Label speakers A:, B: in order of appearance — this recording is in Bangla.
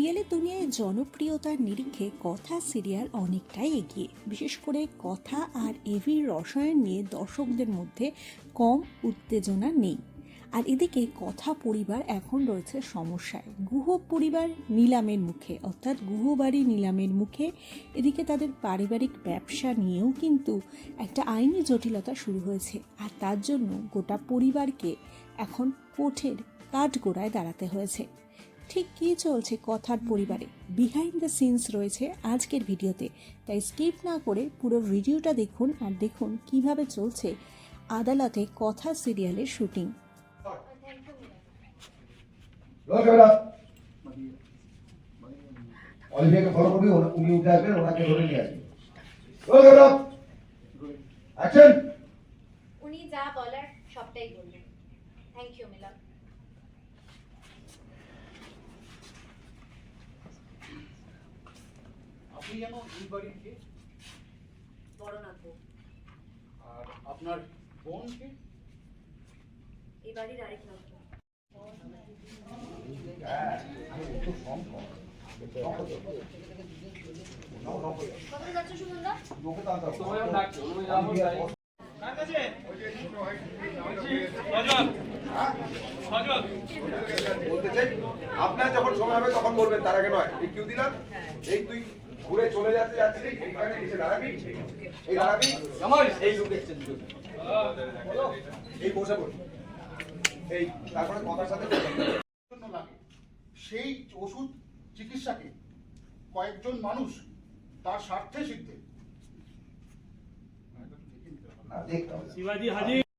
A: সিরিয়ালের দুনিয়ায় জনপ্রিয়তার নিরিখে কথা সিরিয়াল অনেকটাই এগিয়ে। বিশেষ করে কথা আর এভির রসায়ন নিয়ে দর্শকদের মধ্যে কম উত্তেজনা নেই। আর এদিকে কথা পরিবার এখন রয়েছে সমস্যায়। গুহ পরিবার নিলামের মুখে, অর্থাৎ গুহবাড়ি নিলামের মুখে। এদিকে তাদের পারিবারিক ব্যবসা নিয়েও কিন্তু একটা আইনি জটিলতা শুরু হয়েছে। আর তার জন্য গোটা পরিবারকে এখন কোঠের কাঠগোড়ায় দাঁড়াতে হয়েছে। ঠিক কি চলছে কথার পরিবারে? বিহাইন্ড দ্য সিনস রয়েছে আজকের ভিডিওতে। তাই স্কিপ না করে পুরো ভিডিওটা দেখুন আর দেখুন কীভাবে চলছে আদালতে কথা সিরিয়ালের শুটিং
B: উনি যা বলার সবটাই বললেন থ্যাংক ইউ মিলন
C: আপনি যেন এই বাড়ির কে?
B: বড়নাথ
C: আর আপনার বোন কে?
B: এই বাড়ির আরেক নতুন কবে যাচ্ছ সুনন্দা
D: বলতে চাই আপনার যখন সময় হবে তখন বলবেন তার আগে নয়। এই কিউ দিলাম এই তুই ঘুরে চলে যাচ্ছে যাচ্ছে এইখানে এসে দাঁড়াবি? এই দাঁড়াবি? আমার এই এই বসে এই তারপরে কথার সাথে
C: লাগে। সেই ওষুধ চিকিৎসাকে কয়েকজন মানুষ তার স্বার্থে
E: শিখতে।
F: শিবাজি হাজির।